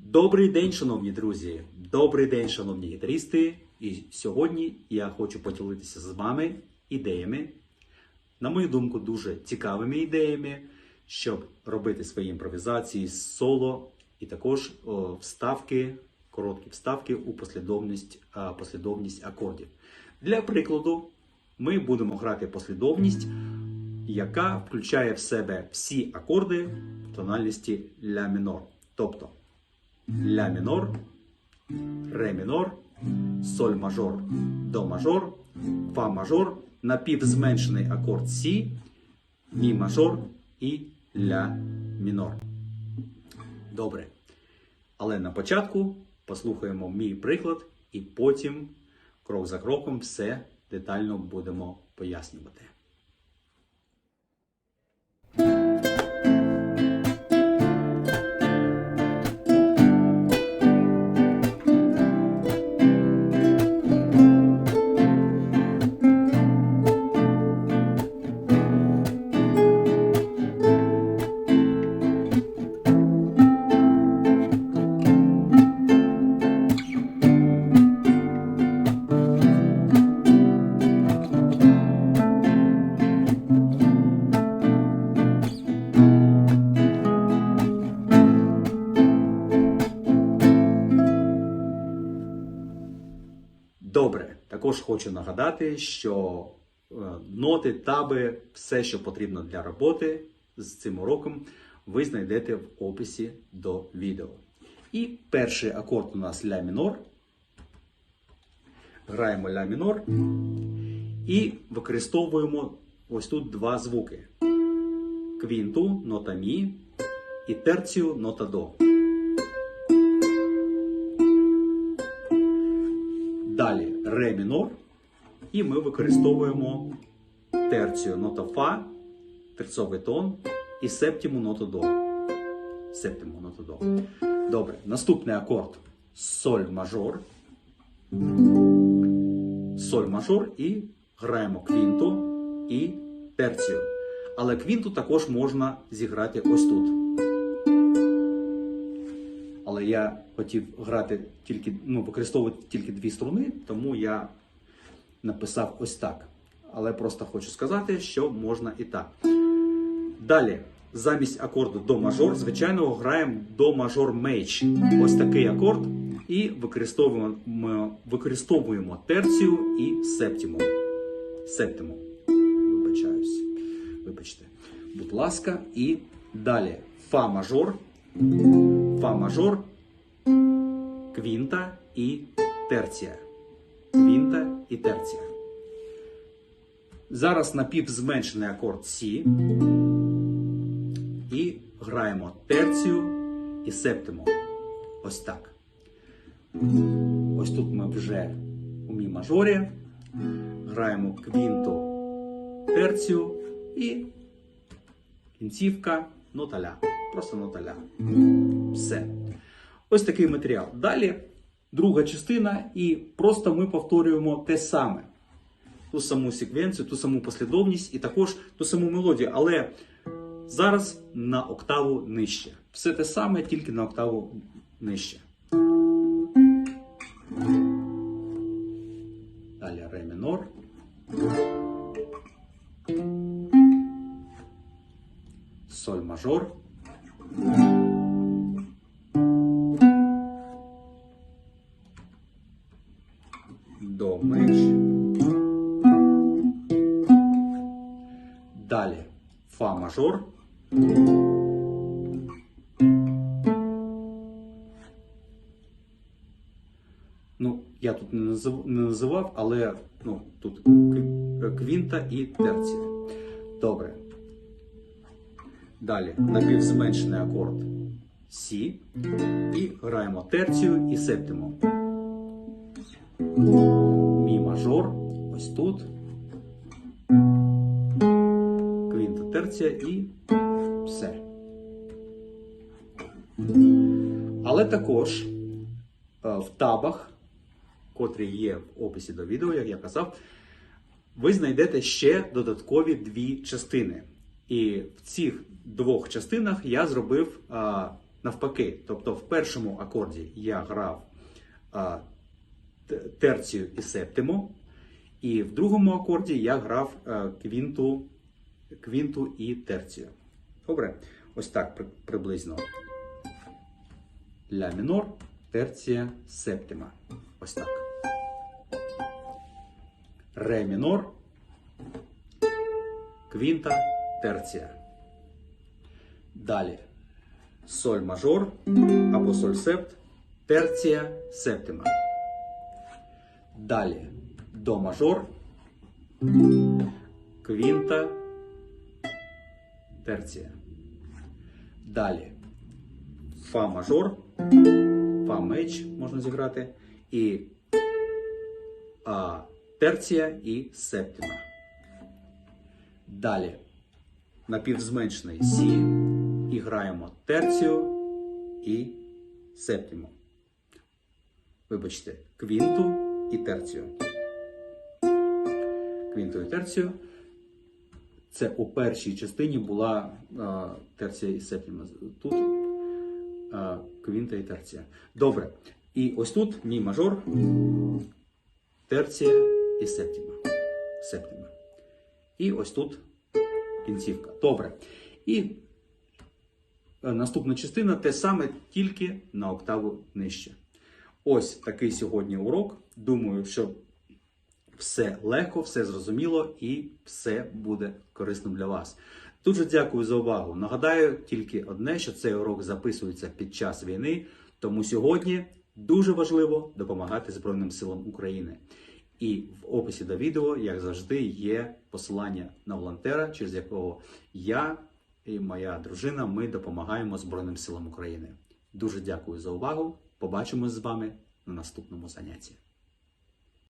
Добрий день, шановні друзі! Добрий день, шановні гітаристи! І сьогодні я хочу поділитися з вами ідеями, на мою думку, дуже цікавими ідеями, щоб робити свої імпровізації з соло і також о, вставки, короткі вставки у послідовність, а, послідовність акордів. Для прикладу, ми будемо грати послідовність, яка включає в себе всі акорди в тональності ля мінор. Тобто ля мінор, ре мінор, соль мажор, до мажор, фа мажор, напівзменшений акорд Сі, мі мажор і ля мінор. Добре. Але на початку послухаємо мій приклад, і потім крок за кроком все детально будемо пояснювати. Добре, також хочу нагадати, що е, ноти, таби, все, що потрібно для роботи з цим уроком, ви знайдете в описі до відео. І перший акорд у нас ля мінор. Граємо ля мінор і використовуємо ось тут два звуки: квінту, нота мі і терцію нота до. Далі ре мінор. І ми використовуємо терцію нота фа, терцовий тон і септіму ноту до. Септиму ноту до. Добре. Наступний акорд соль мажор. Соль мажор і граємо квінту і терцію. Але квінту також можна зіграти ось тут. Але я хотів грати тільки, ну, використовувати тільки дві струни, тому я написав ось так. Але просто хочу сказати, що можна і так. Далі, замість акорду до мажор, звичайно, граємо до мажор мейдж. Ось такий акорд. І використовуємо, використовуємо терцію і септіму. Септиму. Вибачаюсь. Вибачте. Будь ласка, і далі. Фа мажор. Фа мажор, квінта і терція. Квінта і терція. Зараз напівзменшений акорд Сі. І граємо терцію і септиму. Ось так. Ось тут ми вже у мі мажорі. Граємо квінту, терцію і кінцівка нота ля. Просто нота ля. Все. Ось такий матеріал. Далі друга частина, і просто ми повторюємо те саме. Ту саму секвенцію, ту саму послідовність і також ту саму мелодію. Але зараз на октаву нижче. Все те саме, тільки на октаву нижче. Мажор. До меч. Далі фа мажор. Ну, я тут не називав, але ну, тут квінта і терція. Добре. Далі напівзменшений акорд Сі. І граємо терцію і септиму. Мі мажор. Ось тут. Квінта терція і все. Але також е, в табах, котрі є в описі до відео, як я казав, ви знайдете ще додаткові дві частини. І в цих двох частинах я зробив а, навпаки. Тобто в першому акорді я грав а, терцію і септиму, і в другому акорді я грав а, квінту, квінту і терцію. Добре? Ось так при- приблизно. Ля мінор, терція, септима. Ось так. Ре мінор, квінта, терція. Далі соль мажор або соль септ, терція, септима. Далі до мажор, квінта, терція. Далі фа мажор, фа меч можна зіграти, і а, терція і септима. Далі напівзменшений Сі і граємо терцію і септиму. Вибачте, квінту і терцію. Квінту і терцію. Це у першій частині була а, терція і септима. Тут а, квінта і терція. Добре. І ось тут мій мажор, терція і септима. Септима. І ось тут кінцівка. Добре. І е, наступна частина те саме, тільки на октаву нижче. Ось такий сьогодні урок. Думаю, що все легко, все зрозуміло і все буде корисним для вас. Дуже дякую за увагу. Нагадаю тільки одне, що цей урок записується під час війни, тому сьогодні дуже важливо допомагати Збройним силам України. І в описі до відео, як завжди, є посилання на волонтера, через якого я і моя дружина ми допомагаємо Збройним силам України. Дуже дякую за увагу. Побачимось з вами на наступному занятті.